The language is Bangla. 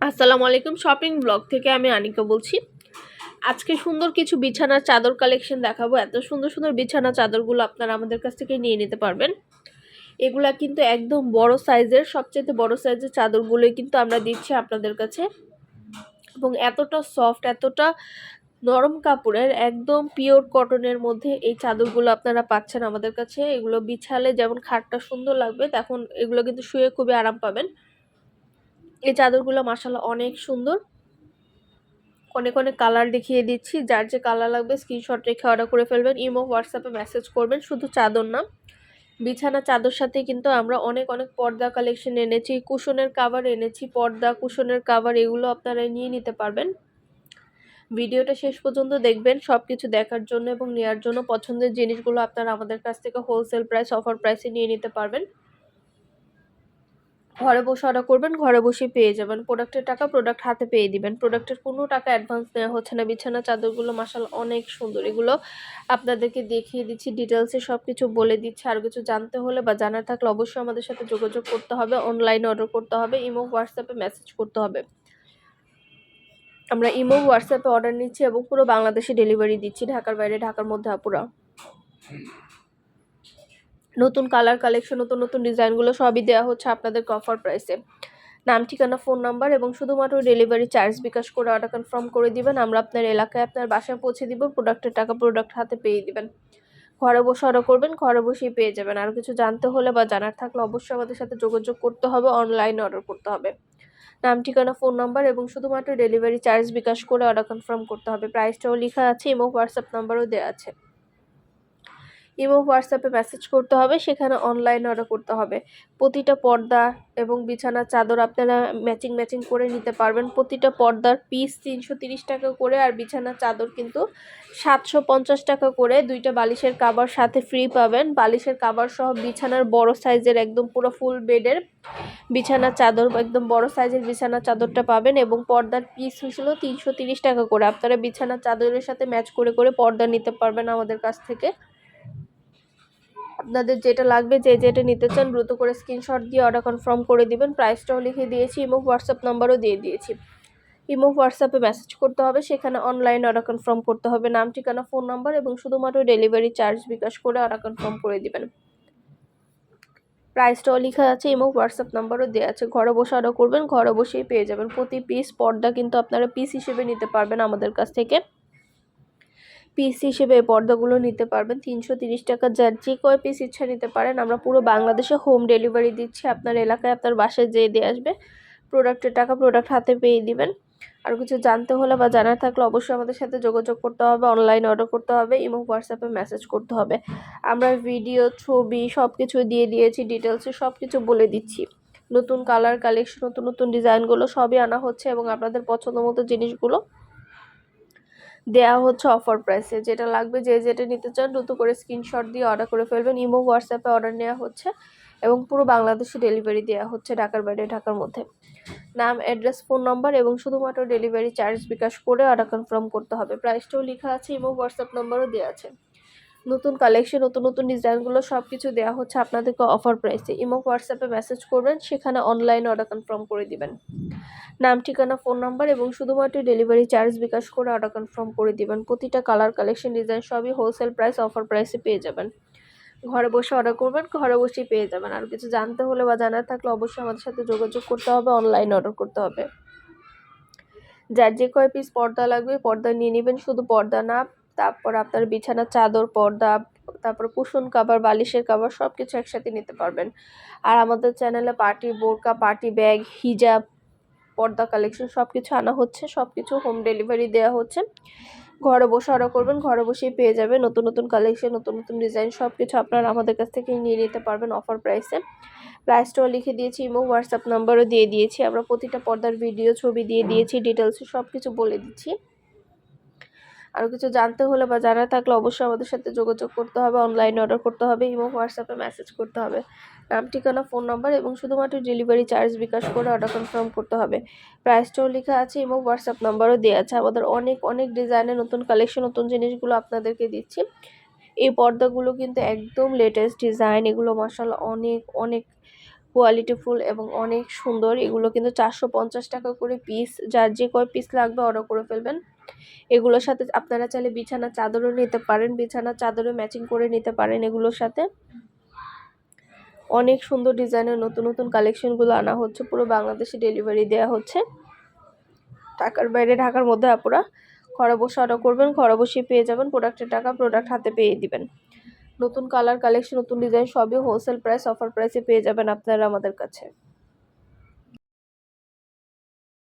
আসসালামু আলাইকুম শপিং ব্লগ থেকে আমি আনিকা বলছি। আজকে সুন্দর কিছু বিছানার চাদর কালেকশন দেখাবো। এত সুন্দর সুন্দর বিছানা চাদরগুলো আপনারা আমাদের কাছ থেকে নিয়ে নিতে পারবেন। এগুলা কিন্তু একদম বড় সাইজের সবচেয়ে বড় সাইজের চাদরগুলোই কিন্তু আমরা দিচ্ছি আপনাদের কাছে। এবং এতটা সফট এতটা নরম কাপড়ের, একদম পিওর কটনের মধ্যে এই চাদরগুলো আপনারা পাচ্ছেন আমাদের কাছে। এগুলো বিছালে যেমন খাটটা সুন্দর লাগবে, তখন এগুলো কিন্তু শুয়ে খুবই আরাম পাবেন। এই চাদরগুলো মাসাল্লাহ অনেক সুন্দর। অনেক অনেক কালার দেখিয়ে দিচ্ছি। যার যে কালার লাগবে স্ক্রিনশট রেখে অর্ডার করে ফেলবেন, ইমো হোয়াটসঅ্যাপে মেসেজ করবেন, শুধু চাদর না। বিছানা চাদর সাথে কিন্তু আমরা অনেক অনেক পর্দা কালেকশন এনেছি, কুশনের কাভার এনেছি, পর্দা, কুশনের কাভার এগুলো আপনারা নিয়ে নিতে পারবেন। ভিডিওটা শেষ পর্যন্ত দেখবেন সব কিছু দেখার জন্য এবং নেওয়ার জন্য পছন্দের জিনিসগুলো আপনারা আমাদের কাছ থেকে হোলসেল প্রাইস অফার প্রাইসে নিয়ে নিতে পারবেন। ঘরে বসে অর্ডার করবেন, ঘরে বসে পেয়ে যাবেন। প্রোডাক্টের টাকা প্রোডাক্ট হাতে পেয়ে দিবেন। প্রোডাক্টের কোনো টাকা অ্যাডভান্স নেওয়া হচ্ছে না। বিছানা, চাদরগুলো, মাসাল অনেক সুন্দর। এগুলো আপনাদেরকে দেখিয়ে দিচ্ছি ডিটেলসে সব কিছু বলে দিচ্ছি। আর কিছু জানতে হলে বা জানার থাকলে অবশ্যই আমাদের সাথে যোগাযোগ করতে হবে। অনলাইনে অর্ডার করতে হবে ইমো হোয়াটসঅ্যাপে মেসেজ করতে হবে। আমরা ইমো হোয়াটসঅ্যাপে অর্ডার নিচ্ছি এবং পুরো বাংলাদেশে ডেলিভারি দিচ্ছি। ঢাকার বাইরে, ঢাকার মধ্যে আপুরা। নতুন কালার কালেকশন নতুন নতুন ডিজাইনগুলো সবই দেওয়া হচ্ছে আপনাদের অফার প্রাইসে নাম, ঠিকানা ফোন নাম্বার এবং শুধুমাত্র ডেলিভারি চার্জ বিকাশ করে অর্ডার কনফার্ম করে দিবেন। আমরা আপনার এলাকায় আপনার বাসায় পৌঁছে দিব প্রোডাক্টের টাকা প্রোডাক্ট হাতে পেয়ে দিবেন। ঘরে বসে অর্ডার করবেন, ঘরে বসেই পেয়ে যাবেন। আর কিছু জানতে হলে বা জানার থাকলে অবশ্যই আমাদের সাথে যোগাযোগ করতে হবে অনলাইনে অর্ডার করতে হবে। নাম, ঠিকানা ফোন নাম্বার এবং শুধুমাত্র ডেলিভারি চার্জ বিকাশ করে অর্ডার কনফার্ম করতে হবে। প্রাইসটাও লেখা আছে এবং হোয়াটসঅ্যাপ নাম্বারও দেওয়া আছে। এবং হোয়াটসঅ্যাপে মেসেজ করতে হবে, সেখানে অনলাইন অর্ডার করতে হবে। প্রতিটা পর্দা এবং বিছানার চাদর আপনারা ম্যাচিং ম্যাচিং করে নিতে পারবেন। প্রতিটা পর্দার পিস তিনশো টাকা করে আর বিছানার চাদর কিন্তু সাতশো পঞ্চাশ টাকা করে। দুইটা বালিশের কাবার সাথে ফ্রি পাবেন। বালিশের কাবার সহ বিছানার বড় সাইজের একদম পুরো ফুল বেডের বিছানার চাদর, একদম বড় সাইজের বিছানার চাদরটা পাবেন এবং পর্দার পিস হয়েছিল তিনশো টাকা করে। আপনারা বিছানার চাদরের সাথে ম্যাচ করে করে পর্দা নিতে পারবেন আমাদের কাছ থেকে। আপনাদের যেটা লাগবে যে যেটা নিতে চান দ্রুত করে স্ক্রিনশট দিয়ে অর্ডার কনফার্ম করে দিবেন। প্রাইসটাও লিখে দিয়েছি ইমো হোয়াটসঅ্যাপ নাম্বারও দিয়ে দিয়েছি। ইমো হোয়াটসঅ্যাপে মেসেজ করতে হবে, সেখানে অনলাইন অর্ডার কনফার্ম করতে হবে নাম, ঠিকানা ফোন নাম্বার এবং শুধুমাত্র ডেলিভারি চার্জ বিকাশ করে অর্ডার কনফার্ম করে দিবেন। প্রাইসটাও লেখা আছে ইমো হোয়াটসঅ্যাপ নাম্বারও দেওয়া আছে। ঘরে বসে অর্ডার করবেন, ঘরে বসেই পেয়ে যাবেন। প্রতি পিস পর্দা কিন্তু আপনারা পিস হিসেবে নিতে পারবেন আমাদের কাছ থেকে। পিস হিসেবে এই পর্দাগুলো নিতে পারবেন। তিনশো তিরিশ টাকা যার যে কয় পিস ইচ্ছা নিতে পারেন। আমরা পুরো বাংলাদেশে হোম ডেলিভারি দিচ্ছি। আপনার এলাকায় আপনার বাসায় যেয়ে দিয়ে আসবে। প্রোডাক্টের টাকা প্রোডাক্ট হাতে পেয়ে দিবেন। আর কিছু জানতে হলে বা জানার থাকলে অবশ্যই আমাদের সাথে যোগাযোগ করতে হবে অনলাইন অর্ডার করতে হবে এবং হোয়াটসঅ্যাপে মেসেজ করতে হবে। আমরা ভিডিও ছবি সব কিছু দিয়ে দিয়েছি ডিটেলসে সব কিছু বলে দিচ্ছি। নতুন কালার কালেকশন নতুন নতুন ডিজাইনগুলো সবই আনা হচ্ছে এবং আপনাদের পছন্দ মতো জিনিসগুলো দেওয়া হচ্ছে অফার প্রাইসে যেটা লাগবে যে যেটা নিতে চান দ্রুত করে স্ক্রিনশট দিয়ে অর্ডার করে ফেলবেন। ইমো হোয়াটসঅ্যাপে অর্ডার নেওয়া হচ্ছে এবং পুরো বাংলাদেশে ডেলিভারি দেওয়া হচ্ছে ঢাকার বাইরে, ঢাকার মধ্যে। নাম অ্যাড্রেস ফোন নম্বর এবং শুধুমাত্র ডেলিভারি চার্জ বিকাশ করে অর্ডার কনফার্ম করতে হবে। প্রাইসটাও লেখা আছে, ইমো হোয়াটসঅ্যাপ নম্বরও দেওয়া আছে। নতুন কালেকশন নতুন নতুন ডিজাইনগুলো সব কিছু দেওয়া হচ্ছে আপনাদেরকে অফার প্রাইসে ইমো হোয়াটসঅ্যাপে মেসেজ করবেন, সেখানে অনলাইন অর্ডার কনফার্ম করে দিবেন। নাম, ঠিকানা ফোন নাম্বার এবং শুধুমাত্র ডেলিভারি চার্জ বিকাশ করে অর্ডার কনফার্ম করে দিবেন। প্রতিটা কালার কালেকশন ডিজাইন সবই হোলসেল প্রাইস অফার প্রাইসে পেয়ে যাবেন। ঘরে বসে অর্ডার করবেন, ঘরে বসেই পেয়ে যাবেন। আর কিছু জানতে হলে বা জানার থাকলে অবশ্যই আমাদের সাথে যোগাযোগ করতে হবে অনলাইন অর্ডার করতে হবে। যার যে কয় পিস পর্দা লাগবে, পর্দা নিয়ে নেবেন। শুধু পর্দা না তারপর আপনার বিছানার চাদর, পর্দা, তারপর কুশন কাবার, বালিশের কাবার সব কিছু একসাথে নিতে পারবেন। আর আমাদের চ্যানেলে পার্টি, বোরকা, পার্টি ব্যাগ, হিজাব, পর্দা কালেকশন সব কিছু আনা হচ্ছে সব কিছু হোম ডেলিভারি দেওয়া হচ্ছে। ঘরে বসে অর্ডার করবেন, ঘরে বসেই পেয়ে যাবে নতুন নতুন কালেকশন, নতুন নতুন ডিজাইন সব কিছু আপনারা আমাদের কাছ থেকে নিয়ে নিতে পারবেন অফার প্রাইসে প্রাইসটাও লিখে দিয়েছি, ইমো হোয়াটসঅ্যাপ নাম্বারও দিয়ে দিয়েছি। আমরা প্রতিটা পর্দার ভিডিও ছবি দিয়ে দিয়েছি ডিটেলসে সব কিছু বলে দিচ্ছি। আরও কিছু জানতে হলে বা জানা থাকলে অবশ্যই আমাদের সাথে যোগাযোগ করতে হবে অনলাইনে অর্ডার করতে হবে এবং হোয়াটসঅ্যাপে মেসেজ করতে হবে। নাম, ঠিকানা ফোন নাম্বার এবং শুধুমাত্র ডেলিভারি চার্জ বিকাশ করে অর্ডার কনফার্ম করতে হবে। প্রাইসটাও লেখা আছে এবং হোয়াটসঅ্যাপ নাম্বারও দেওয়া আছে। আমাদের অনেক অনেক ডিজাইনের নতুন কালেকশন নতুন জিনিসগুলো আপনাদেরকে দিচ্ছি। এই পর্দাগুলো কিন্তু একদম লেটেস্ট ডিজাইন এগুলো মাসাল অনেক অনেক কোয়ালিটি ফুল এবং অনেক সুন্দর। এগুলো কিন্তু চারশো পঞ্চাশ টাকা করে পিস যার যে কয় পিস লাগবে অর্ডার করে ফেলবেন। এগুলোর সাথে আপনারা চাইলে বিছানা চাদরও নিতে পারেন। বিছানা চাদরও ম্যাচিং করে নিতে পারেন এগুলোর সাথে। অনেক সুন্দর ডিজাইনের নতুন নতুন কালেকশনগুলো আনা হচ্ছে। পুরো বাংলাদেশে ডেলিভারি দেওয়া হচ্ছে। ঢাকার বাইরে, ঢাকার মধ্যে আপনারা ঘরে বসে অর্ডার করবেন। ঘরে বসে পেয়ে যাবেন। প্রোডাক্টের টাকা প্রোডাক্ট হাতে পেয়ে দিবেন। নতুন কালার কালেকশন নতুন ডিজাইন সবই হোলসেল প্রাইস অফার প্রাইসে পেয়ে যাবেন আপনারা আমাদের কাছে।